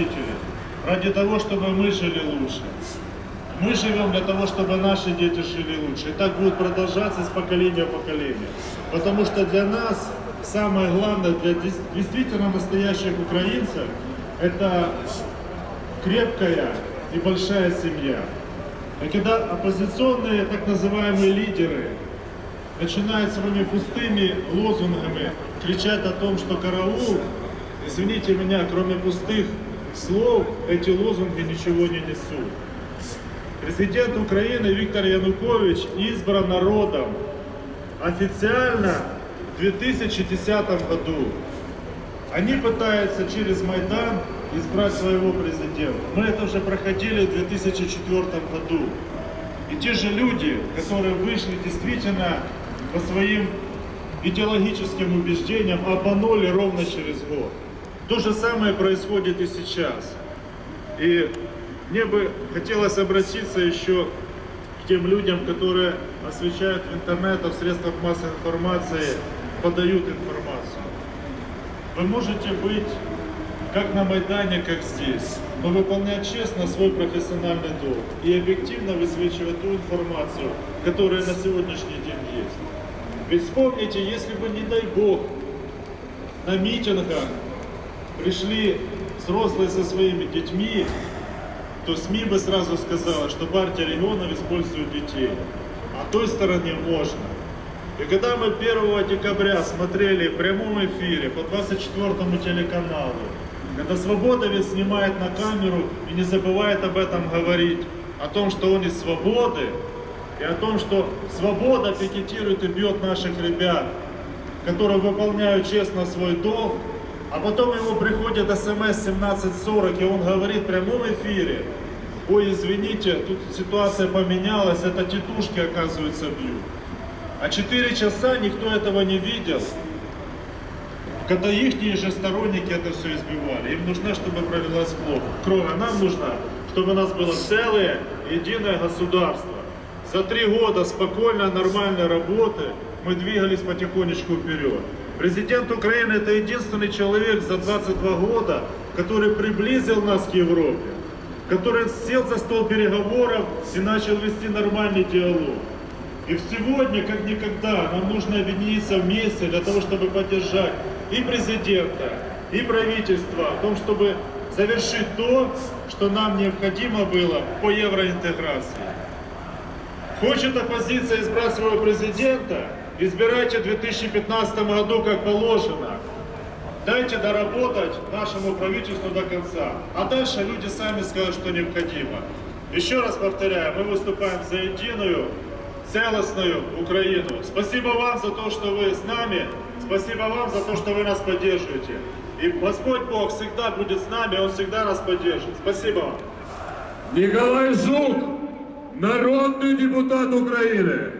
родители, ради того, чтобы мы жили лучше. Мы живем для того, чтобы наши дети жили лучше. И так будет продолжаться с поколения в поколение. Потому что для нас самое главное, для действительно настоящих украинцев, это крепкая и большая семья. И когда оппозиционные так называемые лидеры начинают своими пустыми лозунгами кричать о том, что караул, извините меня, кроме пустых слов, эти лозунги ничего не несут. Президент Украины Виктор Янукович избран народом официально в 2010 году. Они пытаются через Майдан избрать своего президента. Мы это уже проходили в 2004 году. И те же люди, которые вышли действительно по своим идеологическим убеждениям, обманули ровно через год. То же самое происходит и сейчас. И мне бы хотелось обратиться еще к тем людям, которые освещают в интернете, в средствах массовой информации, подают информацию. Вы можете быть как на Майдане, как здесь, но выполнять честно свой профессиональный долг и объективно высвечивать ту информацию, которая на сегодняшний день есть. Ведь вспомните, если бы, не дай Бог, на митингах пришли взрослые со своими детьми, то СМИ бы сразу сказала, что партия регионов использует детей. А той стороне можно. И когда мы 1 декабря смотрели в прямом эфире по 24 телеканалу, когда Свободовец снимает на камеру и не забывает об этом говорить, о том, что он из свободы, и о том, что свобода пикетирует и бьет наших ребят, которые выполняют честно свой долг, а потом ему приходит смс 17.40, и он говорит в прямом эфире, ой, извините, тут ситуация поменялась, это тетушки, оказывается, бьют. А 4 часа никто этого не видел, когда их же сторонники это все избивали. Им нужно, чтобы пролилась кровь. А нам нужно, чтобы у нас было целое, единое государство. За три года спокойной, нормальной работы мы двигались потихонечку вперед. Президент Украины это единственный человек за 22 года, который приблизил нас к Европе, который сел за стол переговоров и начал вести нормальный диалог. И сегодня, как никогда, нам нужно объединиться вместе для того, чтобы поддержать и президента, и правительство в том, чтобы завершить то, что нам необходимо было по евроинтеграции. Хочет оппозиция избрать своего президента, избирайте в 2015 году как положено. Дайте доработать нашему правительству до конца. А дальше люди сами скажут, что необходимо. Еще раз повторяю, мы выступаем за единую, целостную Украину. Спасибо вам за то, что вы с нами. Спасибо вам за то, что вы нас поддерживаете. И Господь Бог всегда будет с нами, Он всегда нас поддержит. Спасибо вам. Николай Жук, народный депутат України.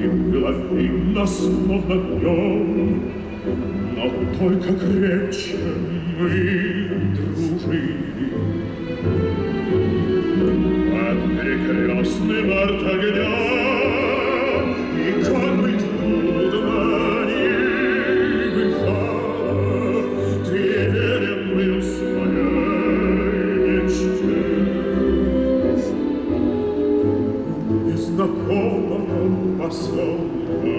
Im Glas, im Nass noch ein Jahr, только крепче мы дружили. Под перекрестным арт огня И как бы трудно ни бывало, Ты верен был своей мечте. незнакомого поселка